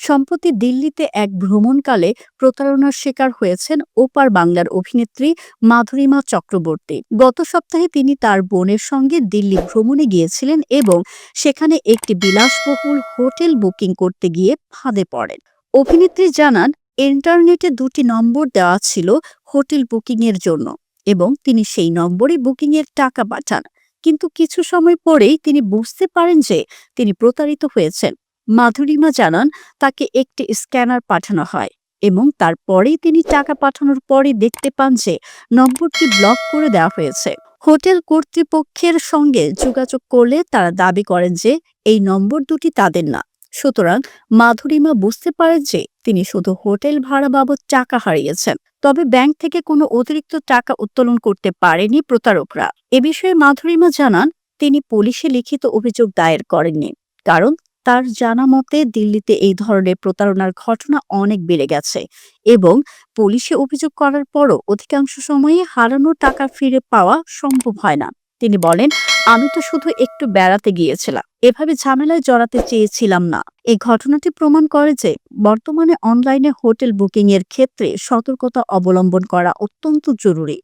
সম্প্রতি দিল্লিতে এক ভ্রমণকালে প্রতারণার শিকার হয়েছেন ওপার বাংলার অভিনেত্রী মাধুরীমা চক্রবর্তী। গত সপ্তাহে তিনি তার বোনের সঙ্গে দিল্লি ভ্রমণে গিয়েছিলেন এবং সেখানে একটি বিলাসবহুল হোটেল বুকিং করতে গিয়ে ফাঁদে পড়েন। অভিনেত্রী জানান, ইন্টারনেটে দুটি নম্বর দেওয়া ছিল হোটেল বুকিংয়ের জন্য এবং তিনি সেই নম্বরে বুকিংয়ের টাকা পাঠান। কিন্তু কিছু সময় পরেই তিনি বুঝতে পারেন যে তিনি প্রতারিত হয়েছেন। মাধুরিমা জানান, তাকে একটি স্ক্যানার পাঠানো হয় এবং তারপরেই তিনি টাকা পাঠানোর পরে দেখতে পান যে নম্বরটি ব্লক করে দেওয়া হয়েছে। হোটেল কর্তৃপক্ষের সঙ্গে যোগাযোগ করলে তারা দাবি করেন যে এই নম্বর দুটি তাদের না। সুতরাং মাধুরিমা বুঝতে পারেন যে তিনি শুধু হোটেল ভাড়া বাবদ টাকা হারিয়েছেন। তবে ব্যাংক থেকে কোনো অতিরিক্ত টাকা উত্তোলন করতে পারেনি প্রতারকরা। এ বিষয়ে মাধুরিমা জানান, তিনি পুলিশে লিখিত অভিযোগ দায়ের করেননি, কারণ তার জানা মতে দিল্লিতে এই ধরনের প্রতারণার ঘটনা অনেক বেড়ে গেছে এবং পুলিশে অভিযোগ করার পরও অধিকাংশ সময়ে হারানো টাকা ফিরে পাওয়া সম্ভব হয় না। তিনি বলেন, আমি তো শুধু একটু বেড়াতে গিয়েছিলাম। এভাবে ঝামেলায় জড়াতে চেয়েছিলাম না। এই ঘটনাটি প্রমাণ করে যে বর্তমানে অনলাইনে হোটেল বুকিং এর ক্ষেত্রে সতর্কতা অবলম্বন করা অত্যন্ত জরুরি।